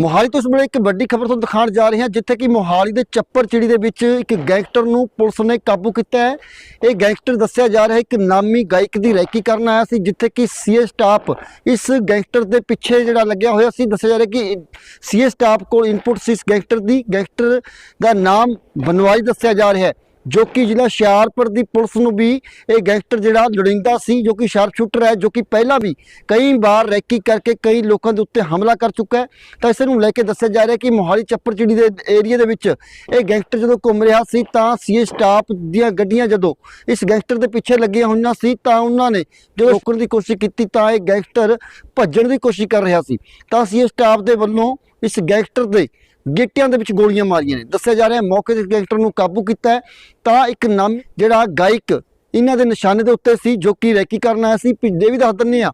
ਮੋਹਾਲੀ ਤੋਂ ਇਸ ਵੇਲੇ ਇੱਕ ਵੱਡੀ ਖਬਰ ਤੁਹਾਨੂੰ ਦਿਖਾਉਣ ਜਾ ਰਹੇ ਹਾਂ, ਜਿੱਥੇ ਕਿ ਮੋਹਾਲੀ ਦੇ ਚੱਪਰ ਚਿੜੀ ਦੇ ਵਿੱਚ ਇੱਕ ਗੈਂਗਸਟਰ ਨੂੰ ਪੁਲਿਸ ਨੇ ਕਾਬੂ ਕੀਤਾ ਹੈ। ਇਹ ਗੈਂਗਸਟਰ ਦੱਸਿਆ ਜਾ ਰਿਹਾ ਹੈ, ਇੱਕ ਨਾਮੀ ਗਾਇਕ ਦੀ ਰੈਕੀ ਕਰਨ ਆਇਆ ਸੀ, ਜਿੱਥੇ ਕਿ ਸੀਏ ਸਟਾਫ ਇਸ ਗੈਂਗਸਟਰ ਦੇ ਪਿੱਛੇ ਜਿਹੜਾ ਲੱਗਿਆ ਹੋਇਆ ਸੀ। ਦੱਸਿਆ ਜਾ ਰਿਹਾ ਕਿ ਸੀਏ ਸਟਾਫ ਕੋਲ ਇਨਪੁਟ ਸੀ ਇਸ ਗੈਂਗਸਟਰ ਦੀ। ਗੈਂਗਸਟਰ ਦਾ ਨਾਮ ਬਨਵਾਈ ਦੱਸਿਆ ਜਾ ਰਿਹਾ ਹੈ। ਜੋ ਕਿ ਜ਼ਿਲ੍ਹਾ ਹੁਸ਼ਿਆਰਪੁਰ ਦੀ ਪੁਲਿਸ ਨੂੰ ਵੀ ਇਹ ਗੈਂਗਸਟਰ ਜਿਹੜਾ ਲੋੜੀਂਦਾ ਸੀ, ਜੋ ਕਿ ਸ਼ਾਰਪ ਸ਼ੂਟਰ ਹੈ, ਜੋ ਕਿ ਪਹਿਲਾਂ ਵੀ ਕਈ ਵਾਰ ਰੈਕੀ ਕਰਕੇ ਕਈ ਲੋਕਾਂ ਦੇ ਉੱਤੇ ਹਮਲਾ ਕਰ ਚੁੱਕਾ ਹੈ। ਤਾਂ ਇਸ ਨੂੰ ਲੈ ਕੇ ਦੱਸਿਆ ਜਾ ਰਿਹਾ ਕਿ ਮੋਹਾਲੀ ਚੱਪੜਚਿੜੀ ਦੇ ਏਰੀਆ ਦੇ ਵਿੱਚ ਇਹ ਗੈਂਗਸਟਰ ਜਦੋਂ ਘੁੰਮ ਰਿਹਾ ਸੀ, ਤਾਂ ਸੀਏ ਸਟਾਫ ਦੀਆਂ ਗੱਡੀਆਂ ਜਦੋਂ ਇਸ ਗੈਂਗਸਟਰ ਦੇ ਪਿੱਛੇ ਲੱਗੀਆਂ ਹੋਈਆਂ ਸੀ, ਤਾਂ ਉਹਨਾਂ ਨੇ ਜਦੋਂ ਰੋਕਣ ਦੀ ਕੋਸ਼ਿਸ਼ ਕੀਤੀ, ਤਾਂ ਇਹ ਗੈਂਗਸਟਰ ਭੱਜਣ ਦੀ ਕੋਸ਼ਿਸ਼ ਕਰ ਰਿਹਾ ਸੀ। ਤਾਂ ਸੀਏ ਸਟਾਫ ਦੇ ਵੱਲੋਂ ਇਸ ਗੈਂਗਸਟਰ ਦੇ ਗਿੱਟਿਆਂ ਦੇ ਵਿੱਚ ਗੋਲੀਆਂ ਮਾਰੀਆਂ ਨੇ। ਦੱਸਿਆ ਜਾ ਰਿਹਾ ਹੈ ਮੌਕੇ ਤੇ ਗੈਂਗਸਟਰ ਨੂੰ ਕਾਬੂ ਕੀਤਾ ਹੈ। ਤਾਂ ਇੱਕ ਨਾਮ ਜਿਹੜਾ ਗਾਇਕ ਇਹਨਾਂ ਦੇ ਨਿਸ਼ਾਨੇ ਦੇ ਉੱਤੇ ਸੀ, ਜੋ ਕਿ ਰੈਕੀ ਕਰਨ ਆਇਆ ਸੀ। ਪਿੱਛੇ ਵੀ ਦੱਸ ਦਿੰਦੇ ਆ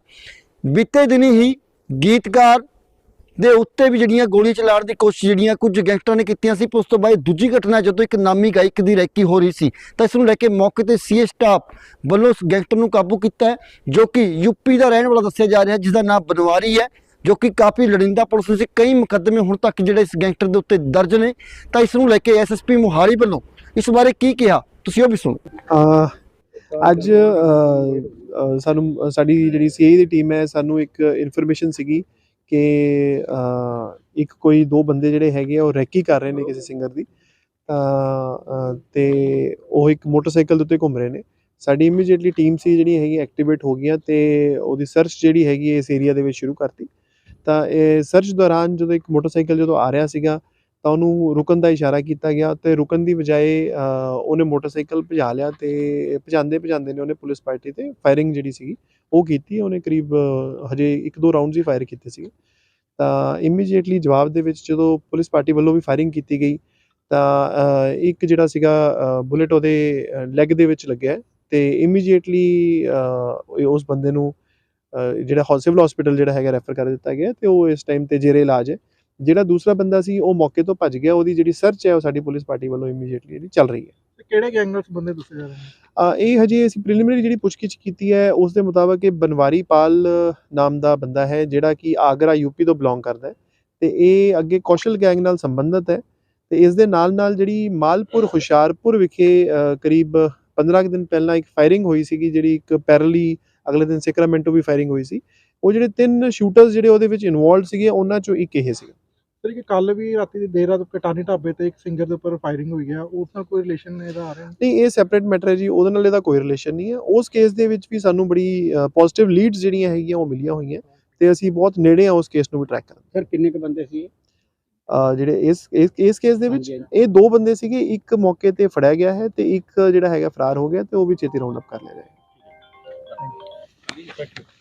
ਬੀਤੇ ਦਿਨੀ ਹੀ ਗੀਤਕਾਰ ਦੇ ਉੱਤੇ ਵੀ ਜਿਹੜੀਆਂ ਗੋਲੀ ਚਲਾਉਣ ਦੀ ਕੋਸ਼ਿਸ਼ ਜਿਹੜੀਆਂ ਕੁਝ ਗੈਂਗਸਟਰਾਂ ਨੇ ਕੀਤੀਆਂ ਸੀ ਪਰ ਉਸ ਤੋਂ ਬਾਅਦ ਦੂਜੀ ਘਟਨਾ ਜਦੋਂ ਇੱਕ ਨਾਮੀ ਗਾਇਕ ਦੀ ਰੈਕੀ ਹੋ ਰਹੀ ਸੀ, ਤਾਂ ਇਸ ਨੂੰ ਲੈ ਕੇ ਮੌਕੇ ਤੇ ਸੀਏ ਸਟਾਫ ਵੱਲੋਂ ਉਸ ਗੈਂਗਸਟਰ ਨੂੰ ਕਾਬੂ ਕੀਤਾ ਜੋ ਕਿ ਯੂਪੀ ਦਾ ਰਹਿਣ ਵਾਲਾ ਦੱਸਿਆ ਜਾ ਰਿਹਾ ਜਿਸ ਦਾ ਨਾਮ ਬਨਵਾਰੀ ਹੈ। ਜੋ ਕਿ ਕਾਫੀ ਲੜਿੰਦਾ ਪੁਲਿਸ ਵਿੱਚ ਕਈ ਮੁਕੱਦਮੇ ਹੁਣ ਤੱਕ ਜਿਹੜੇ ਇਸ ਗੈਂਗਸਟਰ ਦੇ ਉੱਤੇ ਦਰਜ ਨੇ, ਤਾਂ ਇਸ ਨੂੰ ਲੈ ਕੇ ਐਸਐਸਪੀ ਮੁਹਾਲੀ ਵੱਲੋਂ ਇਸ ਬਾਰੇ ਕੀ ਕਿਹਾ? ਤੁਸੀਂ ਉਹ ਵੀ ਸੁਣੋ। ਅੱਜ ਸਾਨੂੰ, ਸਾਡੀ ਜਿਹੜੀ ਸੀਆਈ ਦੀ ਟੀਮ ਹੈ, ਸਾਨੂੰ ਇੱਕ ਇਨਫੋਰਮੇਸ਼ਨ ਸੀਗੀ ਕਿ ਇੱਕ ਕੋਈ ਦੋ ਬੰਦੇ ਜਿਹੜੇ ਹੈਗੇ ਆ, ਉਹ ਰੈਕੀ ਕਰ ਰਹੇ ਨੇ ਕਿਸੇ ਸਿੰਗਰ ਦੀ। ਤਾਂ ਤੇ ਉਹ ਇੱਕ ਮੋਟਰਸਾਈਕਲ ਦੇ ਉੱਤੇ ਘੁੰਮ ਰਹੇ ਨੇ। ਸਾਡੀ ਇਮੀਡੀਏਟਲੀ ਟੀਮ ਸੀ ਜਿਹੜੀ ਹੈਗੀ ਐਕਟੀਵੇਟ ਹੋ ਗਈਆਂ ਤੇ ਉਹਦੀ ਸਰਚ ਜਿਹੜੀ ਹੈਗੀ ਹੈ, ਇਸ ਏਰੀਆ ਦੇ ਵਿੱਚ ਸ਼ੁਰੂ ਕਰਤੀ। ਤਾਂ ਇਹ ਸਰਚ ਦੌਰਾਨ ਜਦੋਂ ਇੱਕ ਮੋਟਰਸਾਈਕਲ ਜਦੋਂ ਆ ਰਿਹਾ ਸੀਗਾ, ਤਾਂ ਉਹਨੂੰ ਰੁਕਣ ਦਾ ਇਸ਼ਾਰਾ ਕੀਤਾ ਗਿਆ ਤੇ ਰੁਕਣ ਦੀ ਬਜਾਏ ਉਹਨੇ ਮੋਟਰਸਾਈਕਲ ਭਜਾ ਲਿਆ ਤੇ ਭਜਾਉਂਦੇ ਭਜਾਉਂਦੇ ਨੇ ਉਹਨੇ ਪੁਲਿਸ ਪਾਰਟੀ ਤੇ ਫਾਇਰਿੰਗ ਜਿਹੜੀ ਸੀਗੀ, ਉਹ ਕੀਤੀ। ਉਹਨੇ ਕਰੀਬ ਹਜੇ ਇੱਕ ਦੋ ਰਾਉਂਡਸ ਹੀ ਫਾਇਰ ਕੀਤੇ ਸੀ ਤਾਂ ਇਮੀਡੀਏਟਲੀ ਜਵਾਬ ਦੇ ਵਿੱਚ ਜਦੋਂ ਪੁਲਿਸ ਪਾਰਟੀ ਵੱਲੋਂ ਵੀ ਫਾਇਰਿੰਗ ਕੀਤੀ ਗਈ, ਤਾਂ ਇੱਕ ਜਿਹੜਾ ਸੀਗਾ ਬੁਲੇਟ ਉਹਦੇ ਲੈਗ ਦੇ ਵਿੱਚ ਲੱਗਿਆ ਹੈ ਤੇ ਇਮੀਡੀਏਟਲੀ ਉਸ ਬੰਦੇ ਨੂੰ ਜਿਹੜਾ ਸਿਵਲ ਹਸਪੀਟਲ ਜਿਹੜਾ ਹੈਗਾ ਰੈਫਰ ਕਰ ਦਿੱਤਾ ਗਿਆ ਤੇ ਉਹ ਇਸ ਟਾਈਮ ਤੇ ਜੇਰੇ ਇਲਾਜ ਹੈ। ਜਿਹੜਾ ਦੂਸਰਾ ਬੰਦਾ ਸੀ ਉਹ ਮੌਕੇ ਤੋਂ ਭੱਜ ਗਿਆ ਉਹਦੀ ਜਿਹੜੀ ਸਰਚ ਹੈ ਉਹ ਸਾਡੀ ਪੁਲਿਸ ਪਾਰਟੀ ਵੱਲੋਂ ਇਮੀਡੀਏਟਲੀ ਜਿਹੜੀ ਚੱਲ ਰਹੀ ਹੈ। ਕਿਹੜੇ ਗੈਂਗਰਸ ਬੰਦੇ ਦੱਸੇ ਜਾ ਰਹੇ ਨੇ ਇਹ ਹਜੇ ਅਸੀਂ ਪ੍ਰੀਲਿਮਿਨਰੀ ਜਿਹੜੀ ਪੁੱਛਗਿੱਛ ਕੀਤੀ ਹੈ ਉਸ ਦੇ ਮੁਤਾਬਕ ਇਹ ਬਨਵਾਰੀ ਪਾਲ ਨਾਮ ਦਾ ਬੰਦਾ ਹੈ ਜਿਹੜਾ ਕਿ ਆਗਰਾ ਯੂਪੀ ਤੋਂ ਬਿਲੋਂਗ ਕਰਦਾ ਹੈ। ਤੇ ਇਹ ਅੱਗੇ ਕੌਸ਼ਲ ਗੈਂਗ ਨਾਲ ਸੰਬੰਧਿਤ ਹੈ ਤੇ ਇਸ ਦੇ ਨਾਲ ਨਾਲ ਜਿਹੜੀ ਮਾਲਪੁਰ ਹੁਸ਼ਿਆਰਪੁਰ ਵਿਖੇ ਕਰੀਬ 15 ਕੁ ਦਿਨ ਪਹਿਲਾਂ ਇੱਕ ਫਾਇਰਿੰਗ ਹੋਈ ਸੀਗੀ ਜਿਹੜੀ ਇੱਕ ਪੈਰਲੀ ਅਗਲੇ ਦਿਨ ਸੈਕਰਾਮੈਂਟੋ ਵੀ ਫਾਇਰਿੰਗ ਹੋਈ ਸੀ। ਉਹ ਜਿਹੜੇ ਤਿੰਨ ਸ਼ੂਟਰਸ ਜਿਹੜੇ ਉਹਦੇ ਵਿੱਚ ਇਨਵੋਲਡ ਸੀਗੇ ਉਹਨਾਂ ਚੋਂ ਇੱਕ ਇਹ ਸੀ ਸਰ ਕਿ ਕੱਲ ਵੀ ਰਾਤੀ ਦੀ ਦੇਰ ਰਾਤ ਕਟਾਨੀ ਢਾਬੇ ਤੇ ਇੱਕ ਸਿੰਗਰ ਦੇ ਉੱਪਰ ਫਾਇਰਿੰਗ ਹੋਈ ਹੈ ਉਸ ਨਾਲ ਕੋਈ ਰਿਲੇਸ਼ਨ ਇਹਦਾ ਆ ਰਿਹਾ? ਨਹੀਂ ਇਹ ਸੈਪਰੇਟ ਮੈਟਰ ਹੈ ਜੀ। ਉਹਦੇ ਨਾਲ ਇਹਦਾ ਕੋਈ ਰਿਲੇਸ਼ਨ ਨਹੀਂ ਹੈ। ਉਸ ਕੇਸ ਦੇ ਵਿੱਚ ਵੀ ਸਾਨੂੰ ਬੜੀ ਪੋਜ਼ਿਟਿਵ ਲੀਡਸ ਜਿਹੜੀਆਂ ਹੈਗੀਆਂ ਉਹ ਮਿਲੀਆਂ ਹੋਈਆਂ। ਤੇ ਅਸੀਂ ਬਹੁਤ ਨੇੜੇ ਆ ਉਸ ਕੇਸ ਨੂੰ ਵੀ ਟਰੈਕ ਕਰਨ। ਸਰ ਕਿੰਨੇ ਕ ਬੰਦੇ ਸੀ? ਜਿਹੜੇ ਇਸ ਇਸ ਕੇਸ ਦੇ ਵਿੱਚ ਇਹ ਦੋ ਬੰਦੇ ਸੀਗੇ। ਇੱਕ ਮੌਕੇ ਤੇ ਫੜਿਆ ਗਿਆ ਹੈ ਤੇ ਇੱਕ ਜਿਹੜਾ ਹੈਗਾ ਫਰਾਰ ਹੋ ਗਿਆ ਤੇ ਉਹ ਵੀ ਛੇਤੀ ਰਾਉਂਡ ਅਪ ਕਰ ਲਿਆ ਜਾਏਗਾ। Thank you.